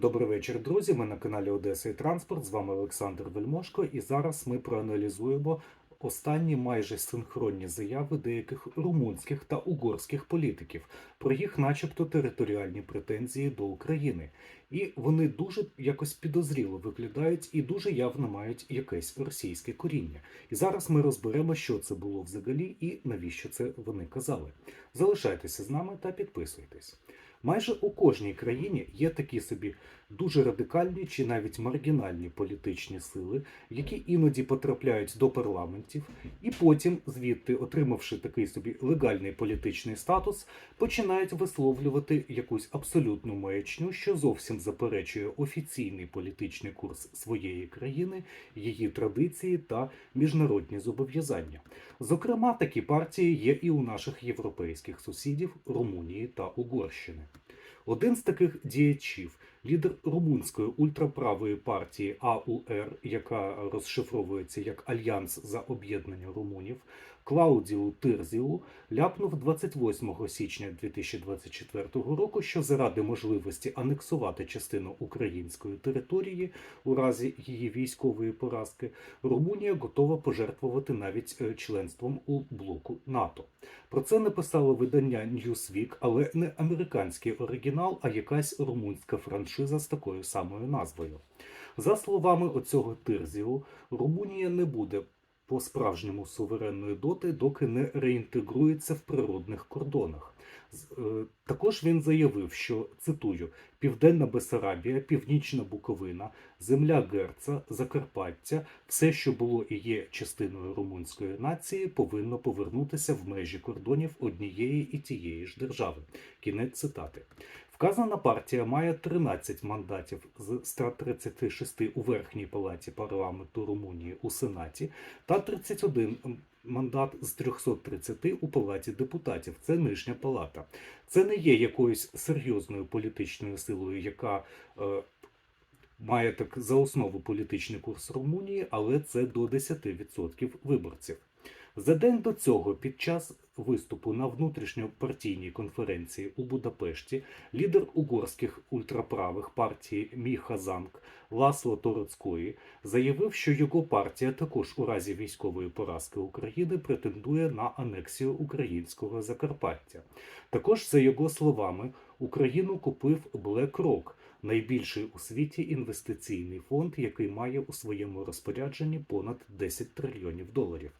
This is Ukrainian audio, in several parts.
Добрий вечір, друзі. Ми на каналі Одеса і Транспорт. З вами Олександр Вельмошко, і зараз ми проаналізуємо останні майже синхронні заяви деяких румунських та угорських політиків про їх, начебто, територіальні претензії до України. І вони дуже якось підозріло виглядають і дуже явно мають якесь російське коріння. І зараз ми розберемо, що це було взагалі і навіщо це вони казали. Залишайтеся з нами та підписуйтесь. Майже у кожній країні є такі собі дуже радикальні чи навіть маргінальні політичні сили, які іноді потрапляють до парламентів, і потім, звідти, отримавши такий собі легальний політичний статус, починають висловлювати якусь абсолютну маячню, що зовсім заперечує офіційний політичний курс своєї країни, її традиції та міжнародні зобов'язання. Зокрема, такі партії є і у наших європейських сусідів Румунії та Угорщини. Один з таких діячів, лідер румунської ультраправої партії АУР, яка розшифровується як Альянс за об'єднання румунів, Клаудіу Тирзіу ляпнув 28 січня 2024 року, що заради можливості анексувати частину української території у разі її військової поразки, Румунія готова пожертвувати навіть е, членством у блоку НАТО. Про це написало видання Newsweek, але не американський оригінал, а якась румунська франшиза з такою самою назвою. За словами оцього Тирзіу, Румунія не буде по-справжньому суверенною доти, доки не реінтегрується в природних кордонах. Е, Також він заявив, що цитую: Південна Бесарабія, Північна Буковина, земля Герца, Закарпаття, все, що було і є частиною румунської нації, повинно повернутися в межі кордонів однієї і тієї ж держави. Кінець цитати. Вказана партія має 13 мандатів з 136 у верхній палаті парламенту Румунії у Сенаті та 31 мандат з 330 у палаті депутатів. Це нижня палата. Це не є якоюсь серйозною політичною силою, яка е, має так за основу політичний курс Румунії, але це до 10% виборців. За день до цього, під час виступу на внутрішньопартійній конференції у Будапешті, лідер угорських ультраправих партії Міха Замк Ласло Тороцької заявив, що його партія також у разі військової поразки України претендує на анексію українського Закарпаття. Також, за його словами, Україну купив BlackRock, найбільший у світі інвестиційний фонд, який має у своєму розпорядженні понад 10 трильйонів доларів.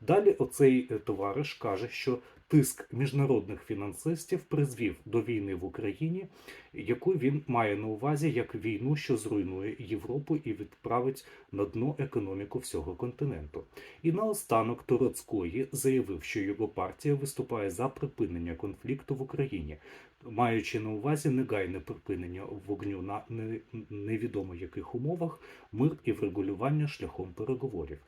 Далі оцей е, товариш каже, що тиск міжнародних фінансистів призвів до війни в Україні, яку він має на увазі як війну, що зруйнує Європу і відправить на дно економіку всього континенту. І наостанок Тороцької заявив, що його партія виступає за припинення конфлікту в Україні, маючи на увазі негайне припинення вогню на невідомо яких умовах, мир і врегулювання шляхом переговорів.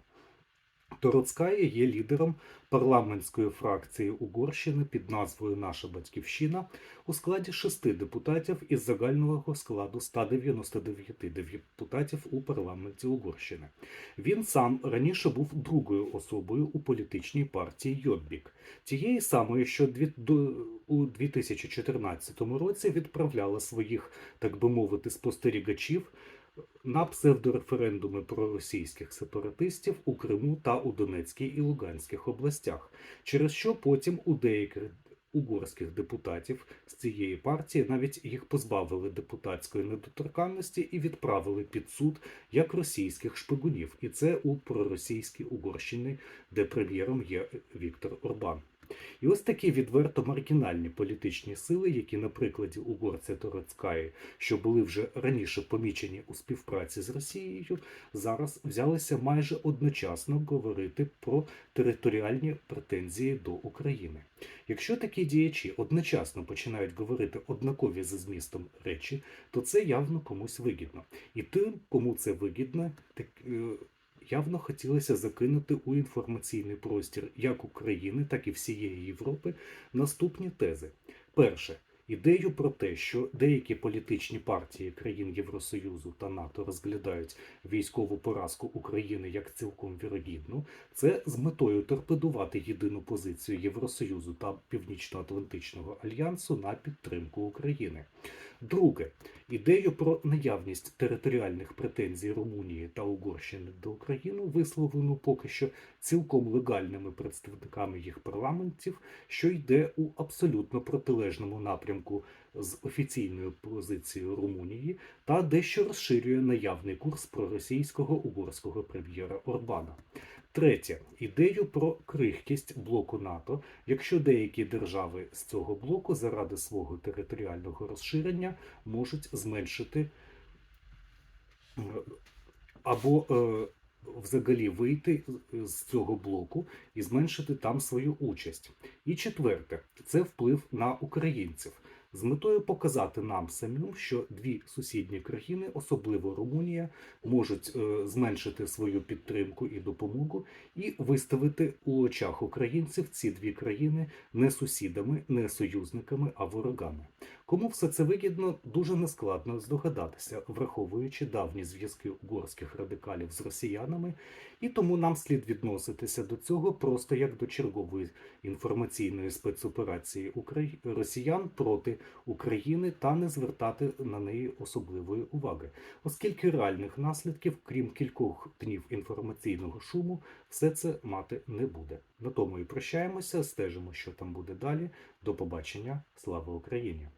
Тороцькая є лідером парламентської фракції Угорщини під назвою Наша Батьківщина у складі шести депутатів із загального складу 199 депутатів у парламенті Угорщини. Він сам раніше був другою особою у політичній партії Йоббік, тієї самої, що дві- до- у 2014 році відправляла своїх, так би мовити, спостерігачів на псевдореферендуми проросійських сепаратистів у Криму та у Донецькій і Луганських областях, через що потім у деяких угорських депутатів з цієї партії навіть їх позбавили депутатської недоторканності і відправили під суд як російських шпигунів. І це у проросійській Угорщині, де прем'єром є Віктор Орбан. І ось такі відверто маргінальні політичні сили, які на прикладі угорця Тороцької, що були вже раніше помічені у співпраці з Росією, зараз взялися майже одночасно говорити про територіальні претензії до України. Якщо такі діячі одночасно починають говорити однакові за змістом речі, то це явно комусь вигідно. І тим, кому це вигідно, е, явно хотілося закинути у інформаційний простір як України, так і всієї Європи наступні тези. Перше. Ідею про те, що деякі політичні партії країн Євросоюзу та НАТО розглядають військову поразку України як цілком вірогідну, це з метою торпедувати єдину позицію Євросоюзу та Північно-Атлантичного альянсу на підтримку України. Друге, Ідею про наявність територіальних претензій Румунії та Угорщини до України, висловлену поки що цілком легальними представниками їх парламентів, що йде у абсолютно протилежному напрямку з офіційною позицією Румунії та дещо розширює наявний курс проросійського угорського прем'єра Орбана. Третє ідею про крихкість блоку НАТО, якщо деякі держави з цього блоку заради свого територіального розширення можуть зменшити або е, взагалі вийти з цього блоку і зменшити там свою участь. І четверте це вплив на українців з метою показати нам самим, що дві сусідні країни, особливо Румунія, можуть е, зменшити свою підтримку і допомогу і виставити у очах українців ці дві країни не сусідами, не союзниками, а ворогами. Кому все це вигідно, дуже нескладно здогадатися, враховуючи давні зв'язки угорських радикалів з росіянами, і тому нам слід відноситися до цього просто як до чергової інформаційної спецоперації росіян проти України та не звертати на неї особливої уваги, оскільки реальних наслідків, крім кількох днів інформаційного шуму, все це мати не буде. На тому і прощаємося, стежимо, що там буде далі. До побачення. Слава Україні!